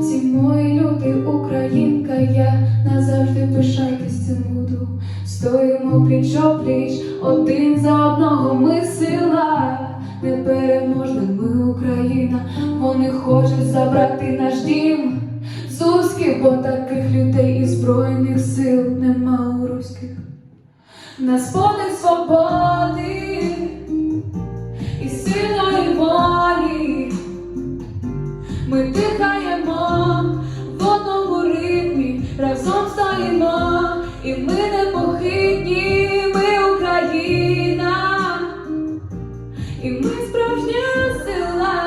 всі люди, українка, я назавжди пишатись цим буду. Стоїмо пліч опліч, один за одного ми сила, непереможна ми Україна, вони хочуть забрати наш дім. Зузьких, бо таких людей і збройних сил нема у руських. Нас подих свободи і сильної волі. Ми дихаємо і ми непохитні, ми Україна, і ми справжня сила.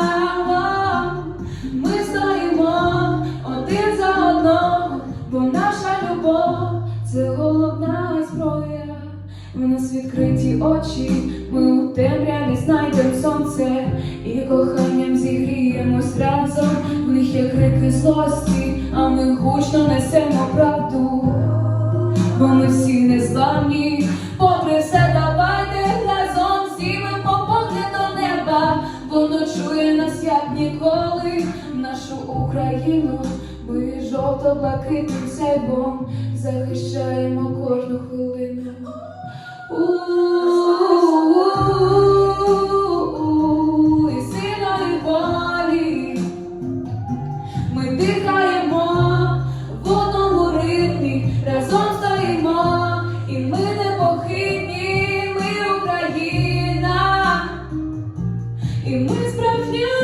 Ми стоїмо один за одного, бо наша любов це головна зброя. В нас відкриті очі, ми у темряві знайдемо сонце і коханням зігріємось разом. В них є крики злості, а ми гучно несемо правду. Ми всі незламні, попри все, давайте разом зімемо погляд до неба, воно чує нас як ніколи, нашу Україну. Ми жовто-блакитним сяйвом захищаємо кожну хвилину. Ми справжня